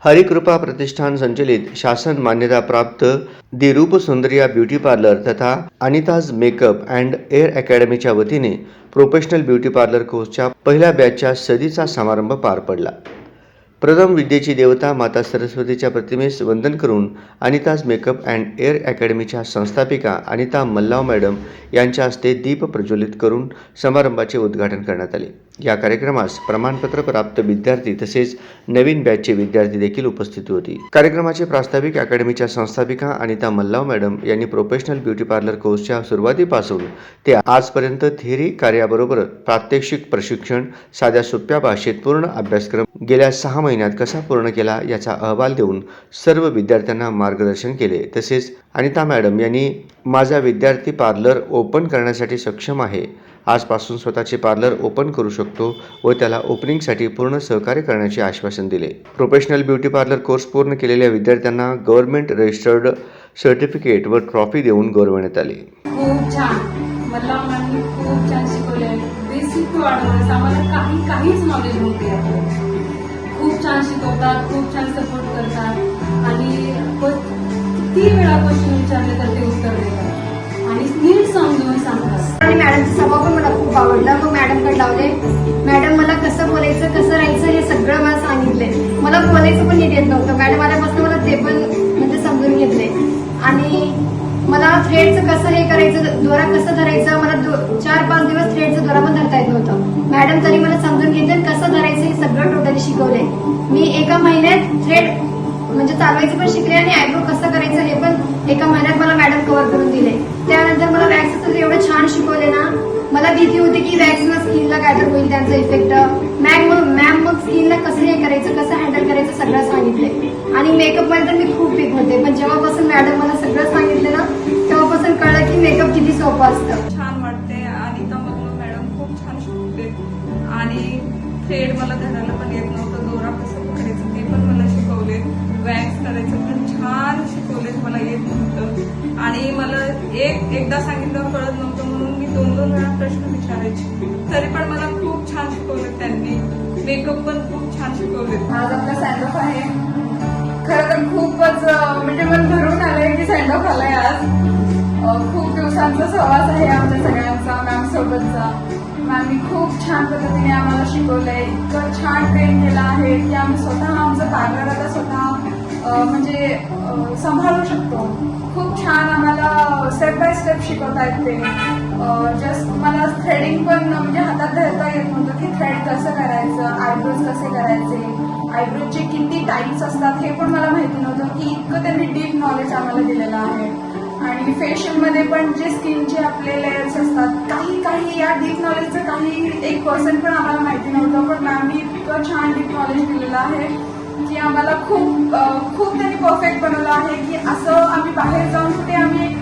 हरिकृपा प्रतिष्ठान संचलित शासन मान्यता प्राप्त दी रूप सुंदरिया ब्युटी पार्लर तथा अनिताज मेकअप अँड एअर अकॅडमीच्या वतीने प्रोफेशनल ब्युटी पार्लर कोर्सच्या पहिल्या बॅचच्या सदीचा समारंभ पार पडला. प्रथम विद्येची देवता माता सरस्वतीच्या प्रतिमेस वंदन करून अनिताज मेकअप अँड एअर अकॅडमीच्या संस्थापिका अनिता मल्लाव मॅडम यांच्या हस्ते दीप प्रज्वलित करून समारंभाचे उद्घाटन करण्यात आले. या कार्यक्रमास प्रमाणपत्र प्राप्त विद्यार्थी तसेच नवीन बॅचचे विद्यार्थी देखील उपस्थित होती. कार्यक्रमाचे प्रास्ताविक अकॅडमीच्या संस्थापिका अनिता मल्लाव मॅडम यांनी प्रोफेशनल ब्युटी पार्लर कोर्सच्या सुरुवातीपासून ते आजपर्यंत थेरी कार्याबरोबर प्रात्यक्षिक प्रशिक्षण साध्या सोप्या भाषेत पूर्ण अभ्यासक्रम गेल्या सहा महिन्यात कसा पूर्ण केला याचा अहवाल देऊन सर्व विद्यार्थ्यांना मार्गदर्शन केले. तसेच अनिता मॅडम यांनी माझा विद्यार्थी पार्लर ओपन करण्यासाठी सक्षम आहे. आजपासून स्वतःचे पार्लर ओपन करू शकतो व त्याला ओपनिंगसाठी पूर्ण सहकार्य करण्याचे आश्वासन दिले. प्रोफेशनल ब्युटी पार्लर कोर्स पूर्ण केलेल्या विद्यार्थ्यांना गव्हर्नमेंट रजिस्टर्ड सर्टिफिकेट व ट्रॉफी देऊन गौरवण्यात आले. खूप छान. मला खूप छान शिकवले. बेसिक आम्हाला काही काहीच नॉलेज नव्हते खूप छान शिकवतात खूप छान सपोर्ट करतात. किती वेळा क्वेश्चन विचारले तर ते उत्तर देतात? आणि नीट समजून सांगतात. आणि मॅडमचा स्वभाव पण मला खूप आवडला. मग मॅडमकडे लावले मॅडम मला कसं बोलायचं कसं राहायचं हे सगळं मला सांगितले. मला बोलायचं पण नीट येत नव्हतं. मॅडम आल्यापासून मला ते पण म्हणजे समजून घेतले. आणि मला थ्रेडचं कसं हे करायचं दोरा कसं धरायचं मला चार पाच दिवस थ्रेडचं दोरा पण धरता येत नव्हतं. मॅडम तरी मला समजून घेतले आणि कसं धरायचं हे सगळं टोटली शिकवले. मी एका महिन्यात थ्रेड म्हणजे चालवायचं पण शिकले आणि आयब्रो कसं करायचं हे पण एका महिन्यात मला मॅडम कव्हर करून दिले त्यानंतर मला वॅक्स तर एवढं छान शिकवले ना मला भीती होती की वॅक्सनं स्किनला काय तर होईल त्यांचा इफेक्ट मॅम मग मॅम मग स्किनला कसं हे करायचं कसं हँडल करायचं सगळं सांगितले आणि मेकअपमध्ये तर मी खूप वीक होते पण जेव्हापासून मॅडम मला सगळं सांगितलं ना तेव्हापासून कळलं की मेकअप किती सोपं असतं. छान वाटते. आणि मल्लो मॅडम खूप छान शिकवते आणि थ्रेड मला धरायला पण येत नव्हतं दोरा कसं करायचं ते पण मला शिकवले. वॅक्स करायचं पण छान शिकवले मला येत नव्हतं. आणि मला एक एकदा सांगितलं कळत नव्हतं म्हणून दोन दोन वेळा प्रश्न विचारायचे. तरी पण मला खूप छान शिकवले त्यांनी. मेकअप पण खूप छान शिकवले. आज आपला सँडऑफ आहे. खरं तर खूपच म्हणजे मन भरून आलंय की सँडऑफ आलाय आज. खूप दिवसांचा सहवास आहे आमच्या सगळ्यांचा मॅम सोबतचा. मॅमनी खूप छान पद्धतीने आम्हाला शिकवलंय. इतकं छान ट्रेन केलं आहे की आम्ही स्वतः आमचं पार्लर आता स्वतः म्हणजे सांभाळू शकतो. खूप छान आम्हाला स्टेप बाय स्टेप शिकवता येते जस्ट मला थ्रेडिंग पण म्हणजे हातात धरता येत नव्हतं की थ्रेड कसं करायचं आयब्रोज कसे करायचे आयब्रोजचे किती टाईप्स असतात हे पण मला माहिती नव्हतं. की इतकं त्यांनी डीप नॉलेज आम्हाला दिलेलं आहे. आणि फेशियलमध्ये पण जे स्किनचे आपले लेयर्स असतात काही काही या डीप नॉलेजचं काही एक पर्सेंट पण आम्हाला माहिती नव्हतं. पण मॅमनी इतकं छान डीप नॉलेज दिलेलं आहे की आम्हाला खूप खूप त्यांनी परफेक्ट बनवलं आहे की असं आम्ही बाहेर जाऊन ते आम्ही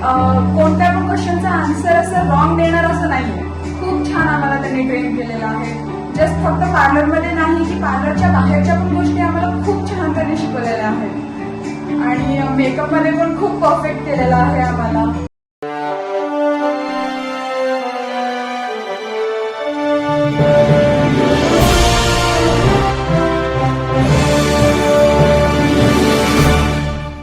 कोणत्या पण क्वेश्चनचा आन्सर असं रॉंग देणार असं नाही खूप छान आम्हाला त्यांनी ट्रेन केलेलं आहे. जस्ट फक्त पार्लरमध्ये नाही की पार्लरच्या बाहेरच्या पण गोष्टी आम्हाला खूप छान त्यांनी शिकवलेल्या आहेत. आणि मेकअपमध्ये पण खूप परफेक्ट केलेला आहे आम्हाला.